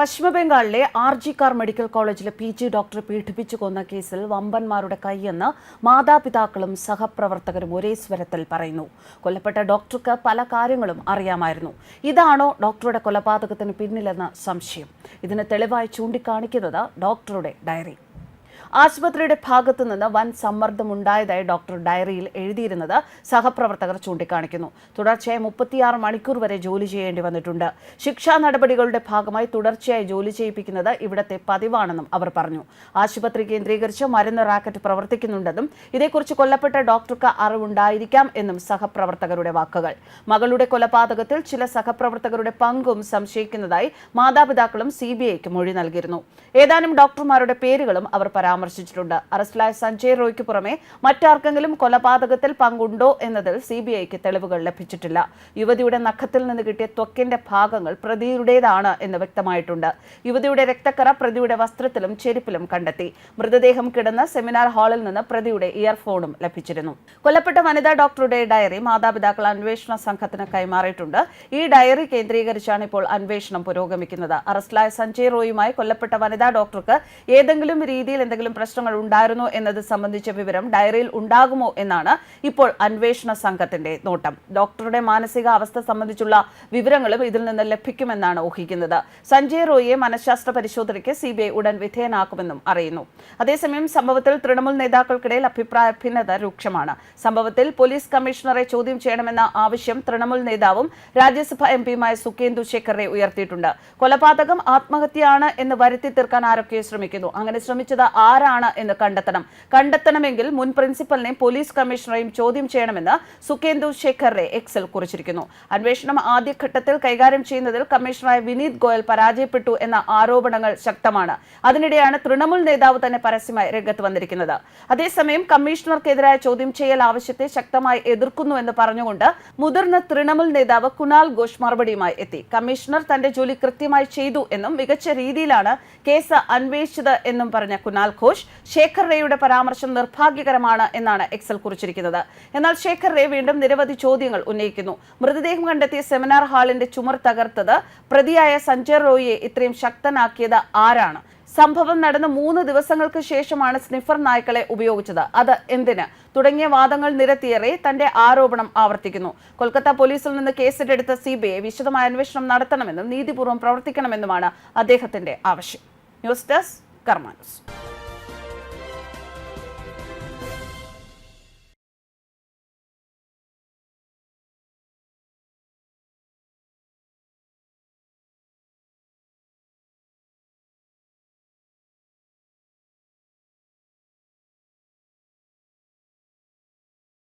പശ്ചിമബംഗാളിലെ R G Kar medical കോളേജിലെ P G ഡോക്ടറെ പീഡിപ്പിച്ചു കൊന്ന കേസിൽ വമ്പന്മാരുടെ കൈയെന്ന് മാതാപിതാക്കളും സഹപ്രവർത്തകരും ഒരേ സ്വരത്തിൽ പറയുന്നു. കൊല്ലപ്പെട്ട ഡോക്ടർക്ക് പല കാര്യങ്ങളും അറിയാമായിരുന്നു. ഇതാണോ ഡോക്ടറുടെ കൊലപാതകത്തിന് പിന്നിലെന്ന സംശയം. ഇതിന് തെളിവായി ചൂണ്ടിക്കാണിക്കുന്നത് ഡോക്ടറുടെ ഡയറി. ആശുപത്രിയുടെ ഭാഗത്തു നിന്ന് വൻ സമ്മർദ്ദമുണ്ടായതായി ഡോക്ടർ ഡയറിയിൽ എഴുതിയിരുന്നത് സഹപ്രവർത്തകർ ചൂണ്ടിക്കാണിക്കുന്നു. തുടർച്ചയായി മുപ്പത്തിയാറ് മണിക്കൂർ വരെ ജോലി ചെയ്യേണ്ടി വന്നിട്ടുണ്ട്. ശിക്ഷാ നടപടികളുടെ ഭാഗമായി തുടർച്ചയായി ജോലി ചെയ്യിപ്പിക്കുന്നത് ഇവിടത്തെ പതിവാണെന്നും അവർ പറഞ്ഞു. ആശുപത്രി കേന്ദ്രീകരിച്ച് മരുന്ന് റാക്കറ്റ് പ്രവർത്തിക്കുന്നുണ്ടെന്നും ഇതേക്കുറിച്ച് കൊല്ലപ്പെട്ട ഡോക്ടർക്ക് അറിവുണ്ടായിരിക്കാം എന്നും സഹപ്രവർത്തകരുടെ വാക്കുകൾ. മകളുടെ കൊലപാതകത്തിൽ ചില സഹപ്രവർത്തകരുടെ പങ്കും സംശയിക്കുന്നതായി മാതാപിതാക്കളും സി ബി ഐക്ക് മൊഴി നൽകിയിരുന്നു. ഏതാനും ഡോക്ടർമാരുടെ പേരുകളും അവർ പരാമർശിച്ചിട്ടുണ്ട്. അറസ്റ്റിലായ സഞ്ജയ് റോയ്ക്ക് പുറമെ മറ്റാർക്കെങ്കിലും കൊലപാതകത്തിൽ പങ്കുണ്ടോ എന്നതിൽ സി ബി ഐക്ക് തെളിവുകൾ ലഭിച്ചിട്ടില്ല. യുവതിയുടെ നഖത്തിൽ നിന്ന് കിട്ടിയ ത്വക്കിന്റെ ഭാഗങ്ങൾ പ്രതിയുടേതാണ് എന്ന് വ്യക്തമായിട്ടുണ്ട്. യുവതിയുടെ രക്തക്കറ പ്രതിയുടെ വസ്ത്രത്തിലും ചെരുപ്പിലും കണ്ടെത്തി. മൃതദേഹം കിടന്ന സെമിനാർ ഹാളിൽ നിന്ന് പ്രതിയുടെ ഇയർഫോണും ലഭിച്ചിരുന്നു. കൊല്ലപ്പെട്ട വനിതാ ഡോക്ടറുടെ ഡയറി മാതാപിതാക്കൾ അന്വേഷണ സംഘത്തിന് കൈമാറിയിട്ടുണ്ട്. ഈ ഡയറി കേന്ദ്രീകരിച്ചാണ് ഇപ്പോൾ അന്വേഷണം പുരോഗമിക്കുന്നത്. അറസ്റ്റിലായ സഞ്ജയ് റോയുമായി കൊല്ലപ്പെട്ട വനിതാ ഡോക്ടർക്ക് ഏതെങ്കിലും രീതിയിൽ എന്തെങ്കിലും പ്രശ്നങ്ങൾ ഉണ്ടായിരുന്നോ എന്നത് സംബന്ധിച്ച വിവരം ഡയറിയിൽ ഉണ്ടാകുമോ എന്നാണ് ഇപ്പോൾ അന്വേഷണ സംഘത്തിന്റെ നോട്ടം. ഡോക്ടറുടെ മാനസികാവസ്ഥ സംബന്ധിച്ചുള്ള വിവരങ്ങളും ഇതിൽ നിന്ന് ലഭിക്കുമെന്നാണ് ഊഹിക്കുന്നത്. സഞ്ജയ് റോയിയെ മനഃശാസ്ത്ര പരിശോധനയ്ക്ക് സി ഉടൻ വിധേയനാക്കുമെന്നും അറിയുന്നു. അതേസമയം സംഭവത്തിൽ തൃണമൂൽ നേതാക്കൾക്കിടയിൽ അഭിപ്രായ ഭിന്നത രൂക്ഷമാണ്. സംഭവത്തിൽ പോലീസ് കമ്മീഷണറെ ചോദ്യം ചെയ്യണമെന്ന ആവശ്യം തൃണമൂൽ നേതാവും രാജ്യസഭ എം പിയുമായ സുഖേന്ദു ശേഖറെ ഉയർത്തിയിട്ടുണ്ട്. കൊലപാതകം ആത്മഹത്യയാണ് എന്ന് വരുത്തി തീർക്കാൻ ആരൊക്കെ ശ്രമിക്കുന്നു. അങ്ങനെ ശ്രമിച്ചത് ആരാണ് എന്ന് കണ്ടെത്തണം. കണ്ടെത്തണമെങ്കിൽ മുൻ പ്രിൻസിപ്പലിനെയും പോലീസ് കമ്മീഷണറെയും ചോദ്യം ചെയ്യണമെന്ന് സുഖേന്ദു ശേഖറെ എക്സൽ കുറിച്ചിരിക്കുന്നു. അന്വേഷണം ആദ്യഘട്ടത്തിൽ കൈകാര്യം ചെയ്യുന്നതിൽ കമ്മീഷണറായ വിനീത് ഗോയൽ പരാജയപ്പെട്ടു എന്ന ആരോപണങ്ങൾ ശക്തമാണ്. അതിനിടെയാണ് തൃണമൂൽ നേതാവ് തന്നെ പരസ്യമായി രംഗത്ത് വന്നിരിക്കുന്നത്. അതേസമയം കമ്മീഷണർക്കെതിരായ ചോദ്യം ചെയ്യൽ ആവശ്യത്തെ ശക്തമായി എതിർക്കുന്നു എന്ന് പറഞ്ഞുകൊണ്ട് മുതിർന്ന തൃണമൂൽ നേതാവ് കുണാൽ ഘോഷ് മറുപടിയുമായി എത്തി. കമ്മീഷണർ തന്റെ ജോലി കൃത്യമായി ചെയ്തു എന്നും മികച്ച രീതിയിലാണ് കേസ് അന്വേഷിച്ചത് എന്നും പറഞ്ഞ കുനാൽ ഘോഷ് ശേഖർ റേയുടെ പരാമർശം നിർഭാഗ്യകരമാണ് എന്നാണ് എക്സൽ കുറിച്ചിരിക്കുന്നത്. എന്നാൽ ശേഖർ റേ വീണ്ടും നിരവധി ചോദ്യങ്ങൾ ഉന്നയിക്കുന്നു. മൃതദേഹം കണ്ടെത്തിയ സെമിനാർ ഹാളിന്റെ ചുമർ തകർത്തത് പ്രതിയായ സഞ്ജയ് റോയിയെ ഇത്രയും ശക്തനാക്കിയത് ആരാണ്? സംഭവം നടന്ന മൂന്ന് ദിവസങ്ങൾക്ക് ശേഷമാണ് സ്നിഫർ നായ്ക്കളെ ഉപയോഗിച്ചത്. അത് എന്തിന്? തുടങ്ങിയ വാദങ്ങൾ നിരത്തിയേറെ തന്റെ ആരോപണം ആവർത്തിക്കുന്നു. കൊൽക്കത്ത പോലീസിൽ നിന്ന് കേസെടുത്ത സി ബി ഐ വിശദമായ അന്വേഷണം നടത്തണമെന്നും നീതിപൂർവം പ്രവർത്തിക്കണമെന്നുമാണ് അദ്ദേഹത്തിന്റെ ആവശ്യം. News desk Karma news.